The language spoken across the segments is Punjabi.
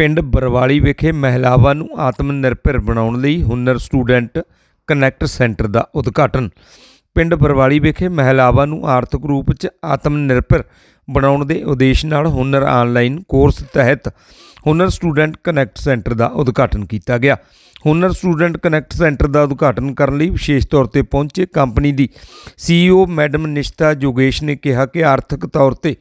ਪਿੰਡ ਬਰਵਾਲੀ ਵਿਖੇ ਮਹਿਲਾਵਾਂ ਨੂੰ ਆਤਮ ਨਿਰਭਰ ਬਣਾਉਣ ਲਈ ਹੁਨਰ ਸਟੂਡੈਂਟ ਕਨੈਕਟ ਸੈਂਟਰ ਦਾ ਉਦਘਾਟਨ। ਪਿੰਡ ਬਰਵਾਲੀ ਵਿਖੇ ਮਹਿਲਾਵਾਂ ਨੂੰ ਆਰਥਿਕ ਰੂਪ 'ਚ ਆਤਮ ਨਿਰਭਰ ਬਣਾਉਣ ਦੇ ਉਦੇਸ਼ ਨਾਲ ਹੁਨਰ ਆਨਲਾਈਨ ਕੋਰਸ ਤਹਿਤ ਹੁਨਰ ਸਟੂਡੈਂਟ ਕਨੈਕਟ ਸੈਂਟਰ ਦਾ ਉਦਘਾਟਨ ਕੀਤਾ ਗਿਆ। ਹੁਨਰ ਸਟੂਡੈਂਟ ਕਨੈਕਟ ਸੈਂਟਰ ਦਾ ਉਦਘਾਟਨ ਕਰਨ ਲਈ ਵਿਸ਼ੇਸ਼ ਤੌਰ ਤੇ ਪਹੁੰਚੇ ਕੰਪਨੀ ਦੀ ਸੀਈਓ ਮੈਡਮ ਨਿਸ਼ਤਾ ਜੋਗੇਸ਼ ਨੇ ਕਿਹਾ ਕਿ ਆਰਥਿਕ ਤੌਰ ਤੇ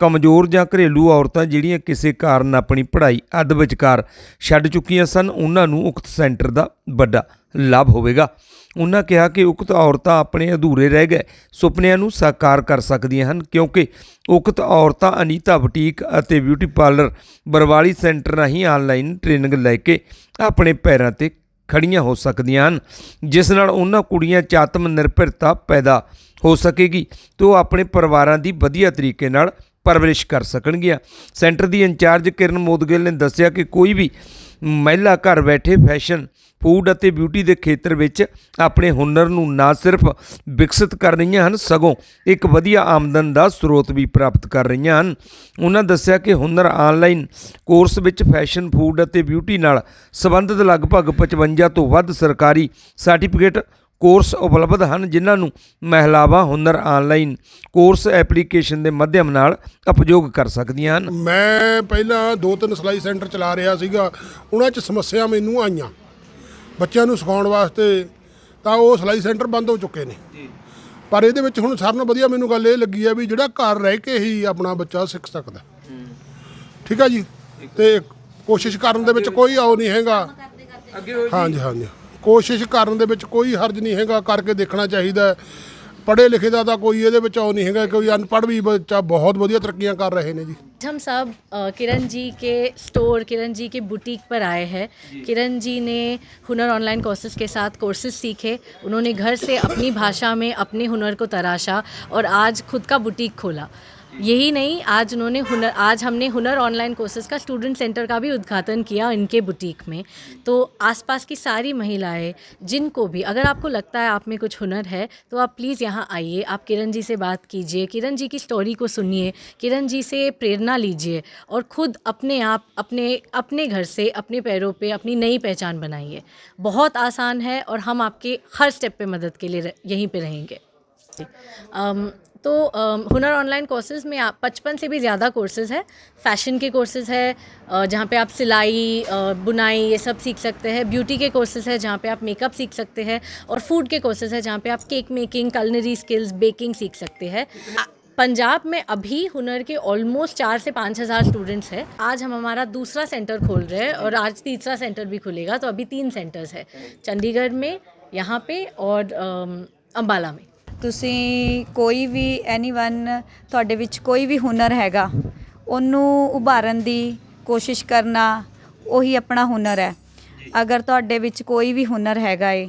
ਕਮਜ਼ੋਰ ਜਾਂ ਘਰੇਲੂ ਔਰਤਾਂ ਜਿਹੜੀਆਂ ਕਿਸੇ ਕਾਰਨ ਆਪਣੀ ਪੜ੍ਹਾਈ ਅੱਧ ਵਿਚਕਾਰ ਛੱਡ ਚੁੱਕੀਆਂ ਸਨ, ਉਹਨਾਂ ਨੂੰ ਉਕਤ ਸੈਂਟਰ ਦਾ ਵੱਡਾ ਲਾਭ ਹੋਵੇਗਾ। ਉਹਨਾਂ ਕਿਹਾ ਕਿ ਉਕਤ ਔਰਤਾਂ ਆਪਣੇ ਅਧੂਰੇ ਰਹਿ ਗਏ, ਸੁਪਨਿਆਂ ਨੂੰ ਸਾਕਾਰ ਕਰ ਸਕਦੀਆਂ ਹਨ, ਕਿਉਂਕਿ ਉਕਤ ਔਰਤਾਂ ਅਨੀਤਾ ਬੁਟੀਕ ਅਤੇ ਬਿਊਟੀ ਪਾਰਲਰ, ਬਰਵਾਲੀ ਸੈਂਟਰ ਰਾਹੀਂ ਆਨਲਾਈਨ ਟ੍ਰੇਨਿੰਗ ਲੈ ਕੇ ਆਪਣੇ ਪੈਰਾਂ ਤੇ ਖੜੀਆਂ ਹੋ ਸਕਦੀਆਂ ਹਨ, ਜਿਸ ਨਾਲ ਉਹਨਾਂ ਕੁੜੀਆਂ 'ਚ ਆਤਮ ਨਿਰਭਰਤਾ ਪੈਦਾ ਹੋ ਸਕੇਗੀ। ਤੇ ਉਹ ਆਪਣੇ ਪਰਿਵਾਰਾਂ ਦੀ ਵਧੀਆ ਤਰੀਕੇ ਨਾਲ ਪਰਵਰਿਸ਼ ਕਰ ਸਕਣਗੀਆਂ। ਸੈਂਟਰ ਦੀ ਇੰਚਾਰਜ ਕਿਰਨ ਮੋਦਗਿਲ ਨੇ ਦੱਸਿਆ ਕਿ ਕੋਈ ਵੀ ਮਹਿਲਾ ਘਰ ਬੈਠੇ ਫੈਸ਼ਨ, ਫੂਡ ਅਤੇ ਬਿਊਟੀ ਦੇ ਖੇਤਰ ਵਿੱਚ ਆਪਣੇ ਹੁਨਰ ਨੂੰ ਨਾ ਸਿਰਫ ਵਿਕਸਿਤ ਕਰ ਰਹੀਆਂ ਹਨ, ਸਗੋਂ ਇੱਕ ਵਧੀਆ ਆਮਦਨ ਦਾ ਸਰੋਤ ਵੀ ਪ੍ਰਾਪਤ ਕਰ ਰਹੀਆਂ ਹਨ। ਉਹਨਾਂ ਦੱਸਿਆ ਕਿ ਹੁਨਰ ਆਨਲਾਈਨ ਕੋਰਸ ਵਿੱਚ ਫੈਸ਼ਨ, ਫੂਡ ਅਤੇ ਬਿਊਟੀ ਨਾਲ ਸੰਬੰਧਿਤ ਲਗਭਗ 55 ਤੋਂ ਵੱਧ ਸਰਕਾਰੀ ਸਰਟੀਫਿਕੇਟ ਕੋਰਸ ਉਪਲਬਧ ਹਨ ਜਿਨ੍ਹਾਂ ਨੂੰ ਮਹਿਲਾਵਾਂ ਹੁਨਰ ਆਨਲਾਈਨ ਕੋਰਸ ਐਪਲੀਕੇਸ਼ਨ ਦੇ ਮਾਧਿਅਮ ਨਾਲ ਉਪਯੋਗ ਕਰ ਸਕਦੀਆਂ ਹਨ। ਮੈਂ ਪਹਿਲਾਂ ਦੋ ਤਿੰਨ ਸਿਲਾਈ ਸੈਂਟਰ ਚਲਾ ਰਿਹਾ ਸੀਗਾ। ਉਹਨਾਂ 'ਚ ਸਮੱਸਿਆ ਮੈਨੂੰ ਆਈਆਂ। ਬੱਚਿਆਂ ਨੂੰ ਸਿਖਾਉਣ ਵਾਸਤੇ ਤਾਂ ਉਹ ਸਿਲਾਈ ਸੈਂਟਰ ਬੰਦ ਹੋ ਚੁੱਕੇ ਨੇ। ਪਰ ਇਹਦੇ ਵਿੱਚ ਹੁਣ ਸਾਰਿਆਂ ਨਾਲੋਂ ਵਧੀਆ ਮੈਨੂੰ ਗੱਲ ਇਹ ਲੱਗੀ ਆ ਵੀ ਜਿਹੜਾ ਘਰ ਰਹਿ ਕੇ ਹੀ ਆਪਣਾ ਬੱਚਾ ਸਿੱਖ ਸਕਦਾ। ਠੀਕ ਆ ਜੀ? ਤੇ ਕੋਸ਼ਿਸ਼ ਕਰਨ ਦੇ ਵਿੱਚ ਕੋਈ ਆਉ ਨਹੀਂ ਹੈਗਾ। ਹਾਂਜੀ ਹਾਂਜੀ। ਕੋਸ਼ਿਸ਼ ਕਰਨ ਦੇ ਵਿੱਚ ਕੋਈ ਹਰਜ ਨਹੀਂ ਹੈਗਾ ਕਰਕੇ ਦੇਖਣਾ ਚਾਹੀਦਾ ਪੜ੍ਹੇ ਲਿਖੇ ਦਾ ਤਾਂ ਕੋਈ ਇਹਦੇ ਵਿੱਚ ਆਉ ਨਹੀਂ ਹੈਗਾ ਕੋਈ ਅਨਪੜ੍ਹ ਵੀ ਬੱਚਾ ਬਹੁਤ ਵਧੀਆ ਤਰੱਕੀਆਂ ਕਰ ਰਹੇ ਨੇ ਜੀ हम सब अ, किरण जी के स्टोर किरण जी के बुटीक पर आए हैं किरण जी ने हुनर ऑनलाइन कोर्सेज के साथ कोर्सेज सीखे उन्होंने घर से अपनी भाषा में अपने हुनर को तराशा और आज खुद का बुटीक खोला यही नहीं, आज उन्होंने हुनर, आज हमने हुनर ऑनलाइन कोर्सेज का स्टूडेंट सेंटर का भी उद्घाटन किया इनके बुटीक में। तो आसपास की सारी महिलाएँ, जिनको भी, अगर आपको लगता है आप में कुछ हुनर है तो आप प्लीज़ यहाँ आइए। आप किरण जी से बात कीजिए, किरण जी की स्टोरी को सुनिए, किरण जी से प्रेरणा लीजिए और खुद अपने आप, अपने अपने घर से, अपने पैरों पर अपनी नई पहचान बनाइए। बहुत आसान है और हम आपके हर स्टेप पर मदद के लिए यहीं पर रहेंगे। तो हुनर ऑनलाइन कोर्सेज़ में आप पचपन से भी ज़्यादा कोर्सेज़ है। फ़ैशन के कोर्सेज़ है जहाँ पे आप सिलाई बुनाई ये सब सीख सकते हैं। ब्यूटी के कोर्सेज़ है जहाँ पे आप मेकअप सीख सकते हैं। और फ़ूड के कोर्सेज़ है जहाँ पे आप cake making culinary skills baking सीख सकते हैं। पंजाब में अभी हुनर के ऑलमोस्ट चार से पाँच हज़ार स्टूडेंट्स हैं। आज हम हमारा दूसरा सेंटर खोल रहे हैं और आज तीसरा सेंटर भी खुलेगा तो अभी तीन सेंटर्स है। चंडीगढ़ में यहाँ पे और अम्बाला में। ਤੁਸੀਂ ਕੋਈ ਵੀ ਐਨੀਵਨ ਤੁਹਾਡੇ ਵਿੱਚ ਕੋਈ ਵੀ ਹੁਨਰ ਹੈਗਾ, ਉਹਨੂੰ ਉਭਾਰਨ ਦੀ ਕੋਸ਼ਿਸ਼ ਕਰਨਾ ਉਹੀ ਆਪਣਾ ਹੁਨਰ ਹੈ। ਅਗਰ ਤੁਹਾਡੇ ਵਿੱਚ ਕੋਈ ਵੀ ਹੁਨਰ ਹੈਗਾ ਏ,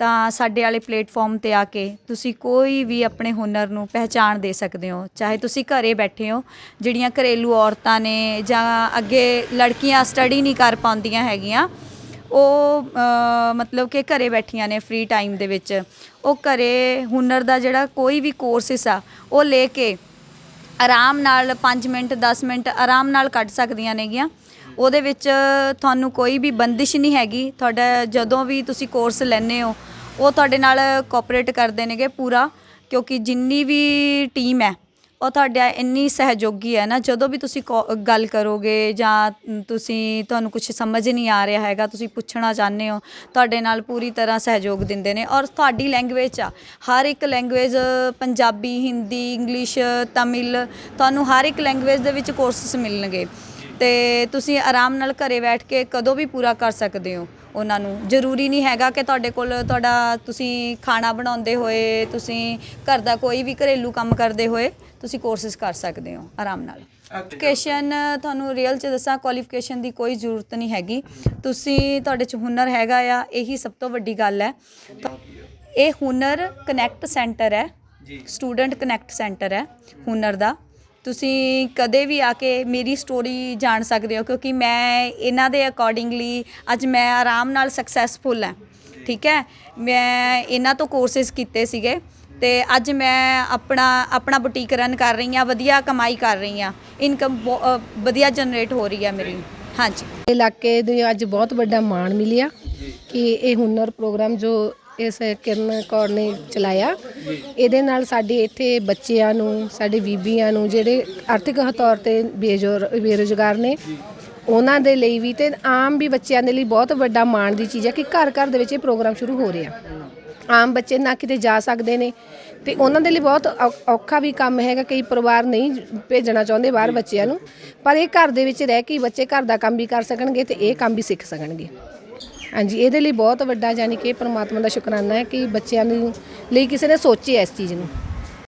ਤਾਂ ਸਾਡੇ ਵਾਲੇ ਪਲੇਟਫਾਰਮ ਤੇ ਆ ਕੇ ਤੁਸੀਂ ਕੋਈ ਵੀ ਆਪਣੇ ਹੁਨਰ ਨੂੰ ਪਹਿਚਾਣ ਦੇ ਸਕਦੇ ਹੋ। ਚਾਹੇ ਤੁਸੀਂ ਘਰੇ ਬੈਠੇ ਹੋ, ਜਿਹੜੀਆਂ ਘਰੇਲੂ ਔਰਤਾਂ ਨੇ ਜਾਂ ਅੱਗੇ ਲੜਕੀਆਂ ਸਟੱਡੀ ਨਹੀਂ ਕਰ ਪਾਉਂਦੀਆਂ ਹੈਗੀਆਂ ਉਹ ਮਤਲਬ ਕਿ ਘਰੇ ਬੈਠੀਆਂ ਨੇ ਫ੍ਰੀ ਟਾਈਮ ਦੇ ਵਿੱਚ। ਉਹ ਘਰੇ ਹੁਨਰ ਦਾ ਜਿਹੜਾ ਕੋਈ ਵੀ ਕੋਰਸਿਸ ਆ ਉਹ ਲੈ ਕੇ ਆਰਾਮ ਨਾਲ 5 ਮਿੰਟ 10 ਮਿੰਟ ਆਰਾਮ ਨਾਲ ਕੱਢ ਸਕਦੀਆਂ ਨੇਗੀਆਂ। ਉਹਦੇ ਵਿੱਚ ਤੁਹਾਨੂੰ ਕੋਈ ਵੀ ਬੰਦਿਸ਼ ਨਹੀਂ ਹੈਗੀ। ਤੁਹਾਡਾ ਜਦੋਂ ਵੀ ਤੁਸੀਂ ਕੋਰਸ ਲੈਣੇ ਹੋ, ਉਹ ਤੁਹਾਡੇ ਨਾਲ ਕੋਆਪਰੇਟ ਕਰਦੇ ਨੇਗੇ ਪੂਰਾ, ਕਿਉਂਕਿ ਜਿੰਨੀ ਵੀ ਟੀਮ ਹੈ ਉਹ ਤੁਹਾਡਾ ਇੰਨੀ ਸਹਿਯੋਗੀ ਹੈ ਨਾ, ਜਦੋਂ ਵੀ ਤੁਸੀਂ ਕੋ- ਗੱਲ ਕਰੋਗੇ ਜਾਂ ਤੁਸੀਂ, ਤੁਹਾਨੂੰ ਕੁਝ ਸਮਝ ਨਹੀਂ ਆ ਰਿਹਾ ਹੈਗਾ, ਤੁਸੀਂ ਪੁੱਛਣਾ ਚਾਹੁੰਦੇ ਹੋ, ਤੁਹਾਡੇ ਨਾਲ ਪੂਰੀ ਤਰ੍ਹਾਂ ਸਹਿਯੋਗ ਦਿੰਦੇ ਨੇ ਔਰ ਤੁਹਾਡੀ ਲੈਂਗੁਏਜ ਆ, ਹਰ ਇੱਕ ਲੈਂਗੁਏਜ ਪੰਜਾਬੀ, ਹਿੰਦੀ, ਇੰਗਲਿਸ਼, ਤਮਿਲ, ਤੁਹਾਨੂੰ ਹਰ ਇੱਕ ਲੈਂਗੁਏਜ ਦੇ ਵਿੱਚ ਕੋਰਸਸ ਮਿਲਣਗੇ। ਤੇ ਤੁਸੀਂ ਆਰਾਮ ਨਾਲ ਘਰੇ ਬੈਠ ਕੇ ਕਦੋਂ ਵੀ ਪੂਰਾ ਕਰ ਸਕਦੇ ਹੋ। ਉਹਨਾਂ ਨੂੰ। ਜ਼ਰੂਰੀ ਨਹੀਂ ਹੈਗਾ ਕਿ ਤੁਹਾਡੇ ਕੋਲ ਤੁਹਾਡਾ ਤੁਸੀਂ ਖਾਣਾ ਬਣਾਉਂਦੇ ਹੋਏ ਤੁਸੀਂ ਘਰ ਦਾ ਕੋਈ ਵੀ ਘਰੇਲੂ ਕੰਮ ਕਰਦੇ ਹੋਏ ਤੁਸੀਂ ਕੋਰਸਿਸ ਕਰ ਸਕਦੇ ਹੋ ਆਰਾਮ ਨਾਲ। ਕੁਆਲੀਫਿਕੇਸ਼ਨ ਤੁਹਾਨੂੰ ਰੀਅਲ ਚ ਦੱਸਾਂ ਕੁਆਲੀਫਿਕੇਸ਼ਨ ਦੀ ਕੋਈ ਜ਼ਰੂਰਤ ਨਹੀਂ ਹੈਗੀ। ਤੁਸੀਂ ਤੁਹਾਡੇ ਚ ਹੁਨਰ ਹੈਗਾ ਆ ਇਹੀ ਸਭ ਤੋਂ ਵੱਡੀ ਗੱਲ ਹੈ। ਇਹ ਹੁਨਰ ਕਨੈਕਟ ਸੈਂਟਰ ਹੈ। ਸਟੂਡੈਂਟ ਕਨੈਕਟ ਸੈਂਟਰ ਹੈ ਹੁਨਰ ਦਾ। ਤੁਸੀਂ ਕਦੇ ਵੀ ਆ ਕੇ ਮੇਰੀ ਸਟੋਰੀ ਜਾਣ ਸਕਦੇ ਹੋ ਕਿਉਂਕਿ ਮੈਂ ਇਹਨਾਂ ਦੇ ਅਕੋਰਡਿੰਗਲੀ ਅੱਜ ਮੈਂ ਆਰਾਮ ਨਾਲ ਸਕਸੈਸਫੁਲ ਹਾਂ ਠੀਕ ਹੈ? ਮੈਂ ਇਹਨਾਂ ਤੋਂ ਕੋਰਸਿਸ ਕੀਤੇ ਸੀਗੇ ਤੇ ਅੱਜ ਮੈਂ ਆਪਣਾ ਆਪਣਾ ਬੁਟੀਕ ਰਨ ਕਰ ਰਹੀ ਹਾਂ ਵਧੀਆ ਕਮਾਈ ਕਰ ਰਹੀ ਹਾਂ ਇਨਕਮ ਵਧੀਆ ਜਨਰੇਟ ਹੋ ਰਹੀ ਹੈ ਮੇਰੀ ਹਾਂਜੀ। ਇਲਾਕੇ ਦੇ ਅੱਜ ਬਹੁਤ ਵੱਡਾ ਮਾਣ ਮਿਲਿਆ ਕਿ ਇਹ ਹੁਨਰ ਪ੍ਰੋਗਰਾਮ ਜੋ ਇਸ ਕਿਰਨ ਕੌਰ ਨੇ ਚਲਾਇਆ। ਇਹਦੇ ਨਾਲ ਸਾਡੇ ਇੱਥੇ ਬੱਚਿਆਂ ਨੂੰ, ਸਾਡੇ ਬੀਬੀਆਂ ਨੂੰ ਜਿਹੜੇ ਆਰਥਿਕ ਤੌਰ ਤੇ ਬੇਜੋਰ, ਬੇਰੁਜ਼ਗਾਰ ਨੇ, ਉਹਨਾਂ ਦੇ ਲਈ ਵੀ ਤੇ ਆਮ ਵੀ ਬੱਚਿਆਂ ਦੇ ਲਈ ਬਹੁਤ ਵੱਡਾ ਮਾਣ ਦੀ ਚੀਜ਼ ਹੈ ਕਿ ਘਰ ਘਰ ਦੇ ਵਿੱਚ ਇਹ ਪ੍ਰੋਗਰਾਮ ਸ਼ੁਰੂ ਹੋ ਰਿਹਾ। ਆਮ ਬੱਚੇ ਨਾ ਕਿਤੇ ਜਾ ਸਕਦੇ ਨੇ ਤੇ ਉਹਨਾਂ ਦੇ ਲਈ ਬਹੁਤ ਔ- ਔਖਾ ਵੀ ਕੰਮ ਹੈਗਾ ਕਈ ਪਰਿਵਾਰ ਨਹੀਂ ਭੇਜਣਾ ਚਾਹੁੰਦੇ ਬਾਹਰ ਬੱਚਿਆਂ ਨੂੰ। ਪਰ ਇਹ ਘਰ ਦੇ ਵਿੱਚ ਰਹਿ ਕੇ ਬੱਚੇ ਘਰ ਦਾ ਕੰਮ ਵੀ ਕਰ ਸਕਣਗੇ ਤੇ ਇਹ ਕੰਮ ਵੀ ਸਿੱਖ ਸਕਣਗੇ। ਹਾਂਜੀ, ਇਹਦੇ ਲਈ ਬਹੁਤ ਵੱਡਾ ਯਾਨੀ ਕਿ ਪਰਮਾਤਮਾ ਦਾ ਸ਼ੁਕਰਾਨਾ ਹੈ ਕਿ ਬੱਚਿਆਂ ਨੂੰ ਲਈ ਕਿਸੇ ਨੇ ਸੋਚਿਆ ਇਸ ਚੀਜ਼ ਨੂੰ।